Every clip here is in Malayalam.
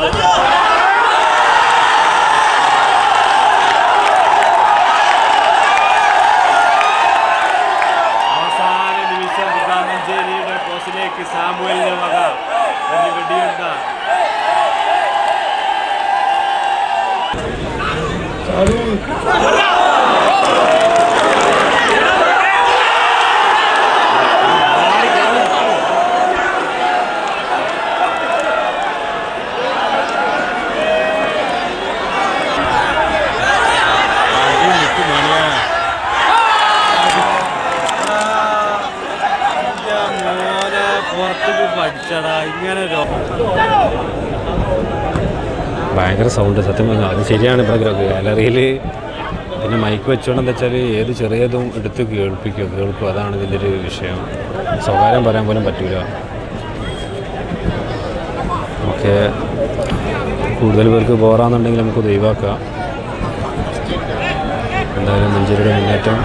അവസാന ഭയങ്കര സൗണ്ട് സത്യം പറഞ്ഞാൽ അത് ശരിയാണ് ഇവിടെ ഗാലറിയിൽ പിന്നെ മൈക്ക് വെച്ചോണ്ട് എന്താ വെച്ചാൽ ഏത് ചെറിയതും എടുത്ത് കേൾപ്പിക്കുക കേൾക്കും. അതാണ് ഇതിന്റെ ഒരു വിഷയം. സ്വകാര്യം പറയാൻ പോലും പറ്റില്ല ഓക്കെ. കൂടുതൽ പേർക്ക് ബോറാന്നുണ്ടെങ്കിൽ നമുക്ക് ഒഴിവാക്കാം. എന്തായാലും മഞ്ചേരിയുടെ മുന്നേറ്റം.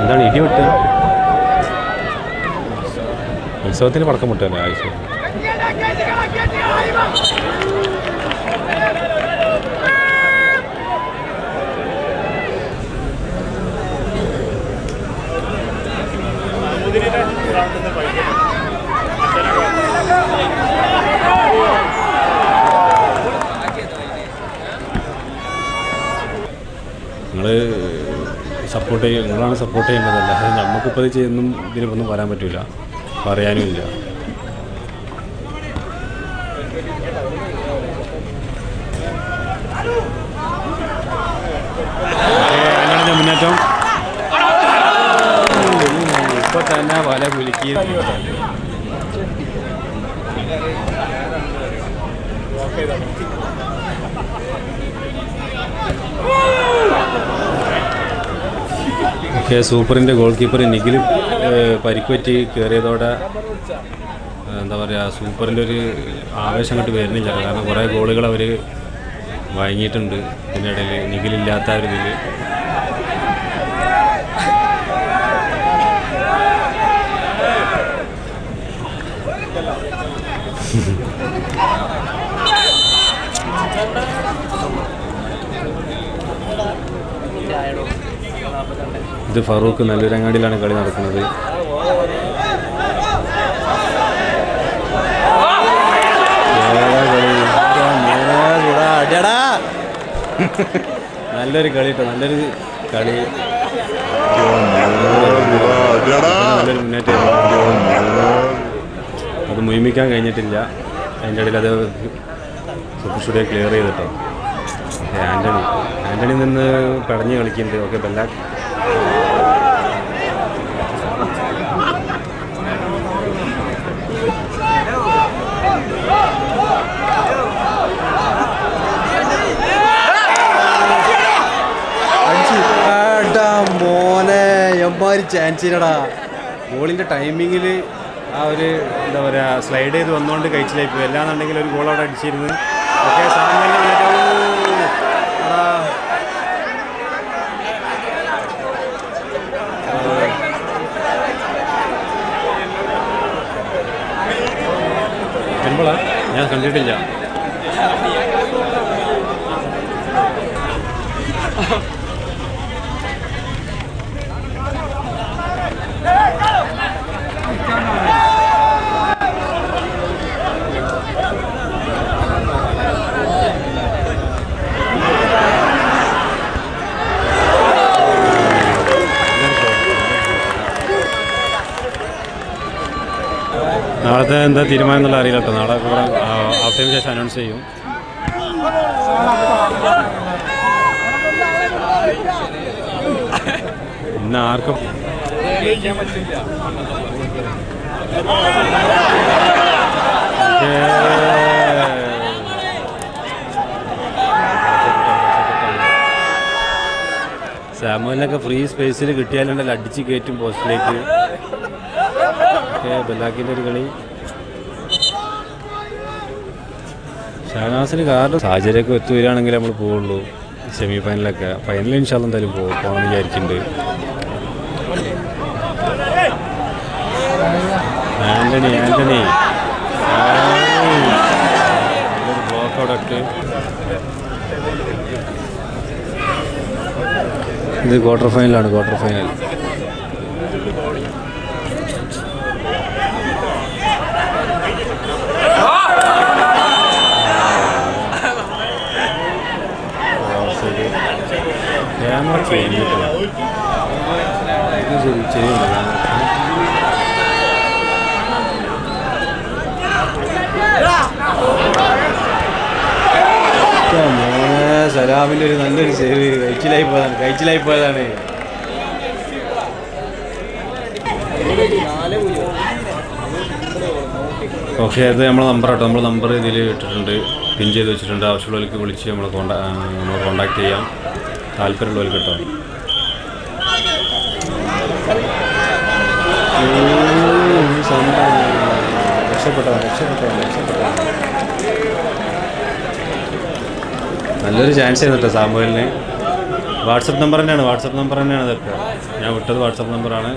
എന്താണ് ഇടി ഉത്സവത്തിന് പടക്കം മുട്ടല്ലേ ആഴ്ച നിങ്ങൾ സപ്പോർട്ട് ചെയ്യും നിങ്ങളാണ് സപ്പോർട്ട് ചെയ്യേണ്ടതല്ല അത് നമുക്കിപ്പോൾ അത് ചെയ്യുന്നും ഇതിനൊന്നും വരാൻ പറ്റില്ല പറയാനും ഇല്ല. എങ്ങനെയാണ് ഇപ്പൊ തന്നെ വല കുലുക്കി ഓക്കെ സൂപ്പറിന്റെ ഗോൾ കീപ്പർ നിഖിൽ പരിക്കുപറ്റി കയറിയതോടെ എന്താ പറയുക സൂപ്പറിന്റെ ഒരു ആവേശം അങ്ങോട്ട് വരുന്നില്ല. കാരണം കുറേ ഗോളുകൾ അവർ വഴങ്ങിയിട്ടുണ്ട്. ഇതിനിടയിൽ നിഖിലില്ലാത്ത ഒരു ഇതിൽ ഇത് ഫറൂഖ് നല്ലൂരങ്ങാടിയിലാണ് കളി നടക്കുന്നത്. നല്ലൊരു കളി കേട്ടോ നല്ലൊരു കളി. നല്ലൊരു മുന്നേറ്റം. അത് മുയിമിക്കാൻ കഴിഞ്ഞിട്ടില്ല. അതിന്റെ ഇടയിൽ അത് സൂപ്പർ ക്ലിയർ ചെയ്തിട്ടോ. ആന്റണി ആന്റണി നിന്ന് പടഞ്ഞ് കളിക്കുന്നുണ്ട്. ഓക്കെ ബെല്ലാ മോനെ എമ്മാരി ചാൻസിനടാ ബോളിന്റെ ടൈമിങ്ങിൽ ആ ഒരു എന്താ പറയുക സ്ലൈഡ് ചെയ്ത് വന്നുകൊണ്ട് കഴിച്ചിലായി പോയി അല്ലാന്നുണ്ടെങ്കിൽ ഒരു ഗോൾ അവിടെ അടിച്ചിരുന്നു. ഓക്കെ വരുമ്പോളാ? ഞാൻ കണ്ടിട്ടില്ല. നാളത്തെ എന്താ തീരുമാനം എന്നുള്ള അറിയില്ല നാളെ കൂടെ ഹാഫ് ടൈം ശേഷം അനൗൺസ് ചെയ്യും. ഇന്ന് ആർക്കും സാമുവലിനൊക്കെ ഫ്രീ സ്പേസിൽ കിട്ടിയാലുണ്ടല്ലോ അടിച്ച് കയറ്റും പോസ്റ്റിലേക്ക് ബലാക്കിന്റെ ഒരു കളി. ഷാനാസിന് കാരണം സാഹചര്യമൊക്കെ ഒത്തുവരികയാണെങ്കിൽ നമ്മൾ പോവുള്ളൂ. സെമി ഫൈനലൊക്കെ ഫൈനലിൽ ഇൻഷാൽ എന്തായാലും പോകും പോകണമെന്ന് വിചാരിക്കുന്നുണ്ട് അവിടെ ഇട്ട് ഇത് ക്വാർട്ടർ ഫൈനലാണ് ക്വാർട്ടർ ഫൈനൽ സലാമിന്റെ ഒരു നല്ലൊരു സേവ് കഴിച്ചിലായി പോയതാണ് കഴിച്ചിലായി പോയതാണ് ഓക്കെ അത് നമ്മളെ നമ്പർ കേട്ടോ നമ്മൾ നമ്പർ ഇതിൽ ഇട്ടിട്ടുണ്ട്. പിൻ ചെയ്ത് വെച്ചിട്ടുണ്ട്. ആവശ്യമുള്ളവർക്ക് വിളിച്ച് നമ്മൾ കോണ്ടാ നമ്മൾ കോണ്ടാക്ട് ചെയ്യാം. താല്പര്യമുള്ളവർക്ക് കേട്ടോ. രക്ഷപ്പെട്ടതാണ് രക്ഷപ്പെട്ടതാണ് രക്ഷപ്പെട്ടതാണ് നല്ലൊരു ചാൻസ് ആയിരുന്നു കേട്ടോ സാമ്പുവലിന് വാട്സപ്പ് നമ്പർ തന്നെയാണ് വാട്സപ്പ് നമ്പർ തന്നെയാണ് ഇതൊക്കെ. ഞാൻ വിട്ടത് വാട്സപ്പ് നമ്പറാണ്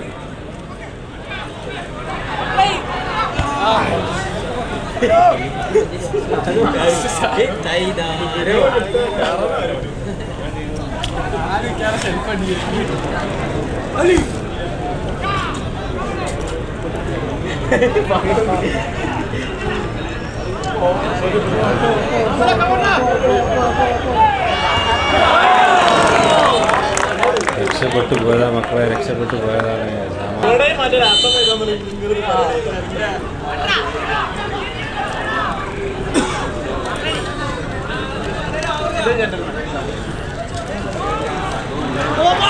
രക്ഷപ്പെട്ടു പോയതാ മക്കളെ രക്ഷപ്പെട്ടു പോയതാണ് സാമാ- Vamos!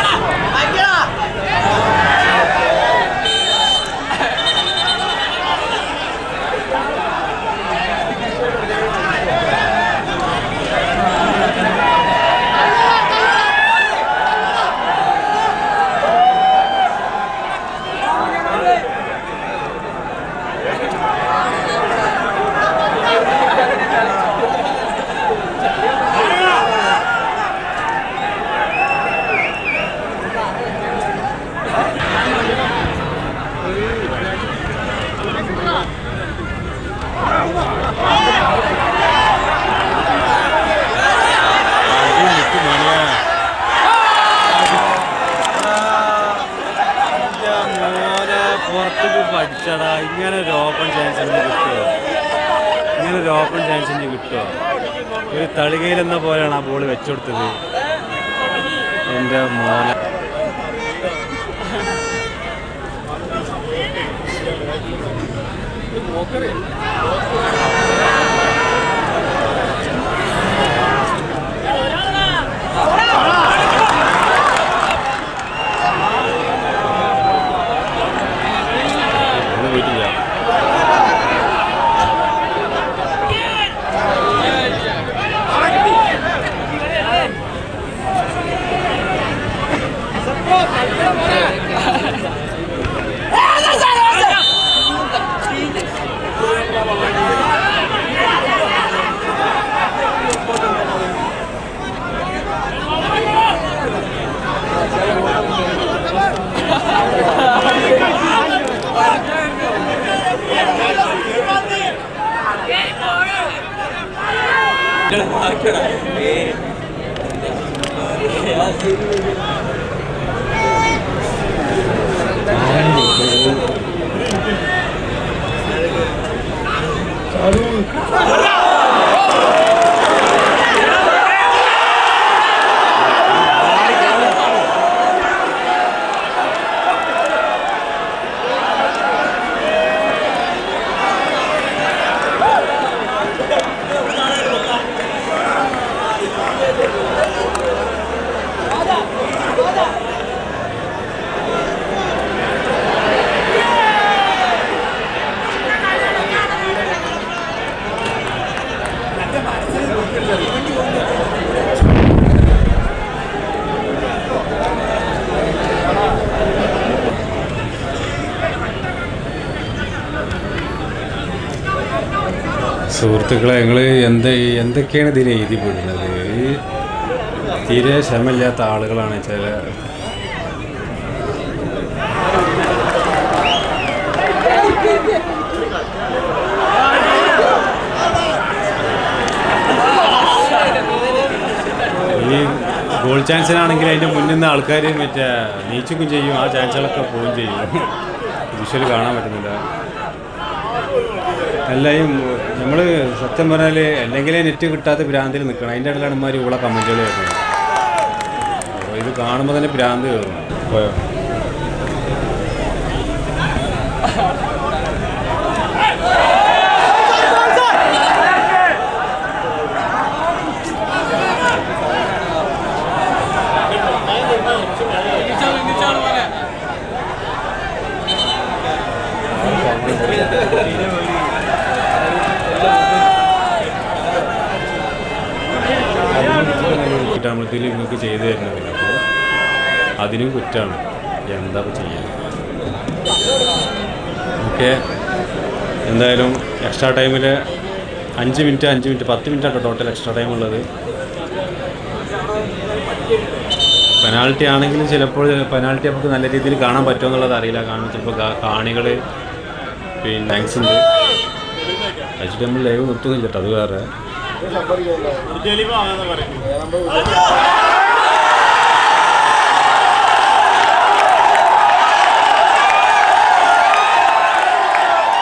തളികയിലെന്ന പോലെയാണ് ആ ബോൾ വെച്ചുകൊടുത്തത്. എന്റെ മോനെ. ഒന്ന് Salud. സുഹൃത്തുക്കളെ ഞങ്ങൾ എന്ത് എന്തൊക്കെയാണ് ഇതിൽ എഴുതിപ്പെടുന്നത് ഈ തീരെ ശമില്ലാത്ത ആളുകളാണ് ചില ഈ ഗോൾ ചാൻസിനാണെങ്കിൽ അതിന്റെ മുന്നിൽ നിന്ന് ആൾക്കാർ മറ്റേ നീച്ചുക്കും ചെയ്യും ആ ചാൻസുകളൊക്കെ പോവുകയും ചെയ്യും. വിഷ്വൽ കാണാൻ പറ്റുന്നില്ല. എല്ലാം നമ്മൾ സത്യം പറഞ്ഞാൽ അല്ലെങ്കിൽ നെറ്റ് കിട്ടാത്ത ഭ്രാന്തിൽ നിൽക്കണം. അതിന്റെ ഇടയിലാണ് ഇമാരി ഇവിടെ കമന്റുകൾ വരുന്നത് ഇത് കാണുമ്പോൾ തന്നെ ഭ്രാന്ത് കയറുന്നു നമ്മൾ നിങ്ങൾക്ക് ചെയ്തു തരുന്നത് അപ്പോൾ അതിനും എന്താ ചെയ്യാം? ഓക്കെ. എന്തായാലും എക്സ്ട്രാ ടൈമിൽ അഞ്ച് മിനിറ്റ് അഞ്ച് മിനിറ്റ് പത്ത് മിനിറ്റ് ആട്ടോ ടോട്ടൽ എക്സ്ട്രാ ടൈം ഉള്ളത്. പെനാൾട്ടി ആണെങ്കിലും ചിലപ്പോൾ പെനാൾട്ടി നമുക്ക് നല്ല രീതിയിൽ കാണാൻ പറ്റുമോ എന്നുള്ളത് അറിയില്ല. കാരണം ചിലപ്പോൾ കാണികൾ പിന്നെ താങ്ക്സ് ഉണ്ട്. വെച്ചിട്ട് നമ്മൾ ലൈവ് നിർത്തുന്നില്ല അത് വേറെ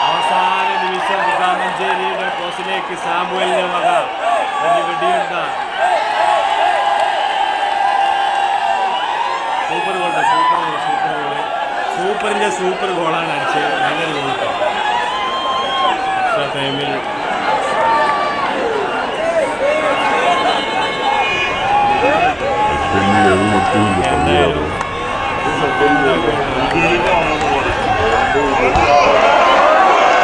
അവസാന നിമിഷം മഞ്ചേരിയുടെ പോസ്റ്റിലേക്ക് സാമുവലിന്റെ വക ഒരു വെടിയുണ്ട super goal super goal super goal സൂപ്പറിന്റെ super ഗോളാണ് അടിച്ചത് നല്ലൊരു ഗോൾ എക്സ്ട്രാ ടൈമിൽ എന്തായാലും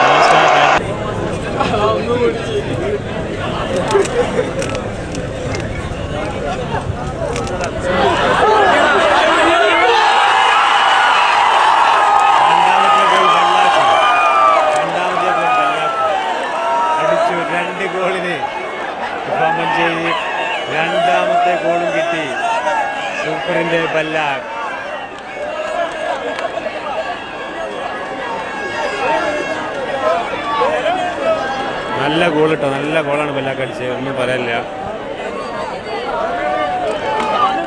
നമസ്കാരം രണ്ടാമത്തെ ഗോൾ ബെല്ലാക്കി രണ്ടാമത്തെ ഗോൾ ബെല്ലാക്കി അടിച്ചു രണ്ട് ഗോളിന് ഇപ്പം മഞ്ചേരി രണ്ടാമത്തെ ഗോളും കിട്ടി സൂപ്പറിന്റെ ബല്ലാക്ക് നല്ല ഗോൾ കിട്ടോ നല്ല ഗോളാണ് ബല്ലാക്ക് അടിച്ചത് ഒന്നും പറയല്ല.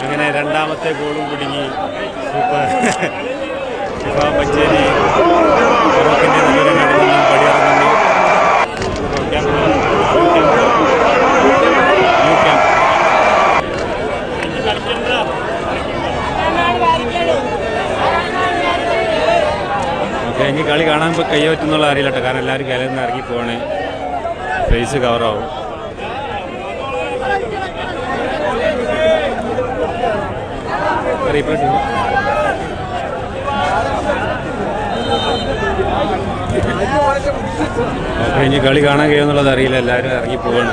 അങ്ങനെ രണ്ടാമത്തെ ഗോളും കുടുങ്ങി സൂപ്പർ മഞ്ചേരി നല്ലൊരു ഇനി കളി കാണാൻ ഇപ്പോൾ കയ്യോറ്റെന്നുള്ള അറിയില്ല കേട്ടോ കാരണം എല്ലാവരും കയ്യിൽ നിന്ന് ഇറങ്ങി പോവാണ്. ഫേസ് കവറാവും റീപ്ലേസ് ഇനി കളി കാണാൻ കഴിയുമെന്നുള്ളത് അറിയില്ല. എല്ലാവരും ഇറങ്ങി പോവാണ്.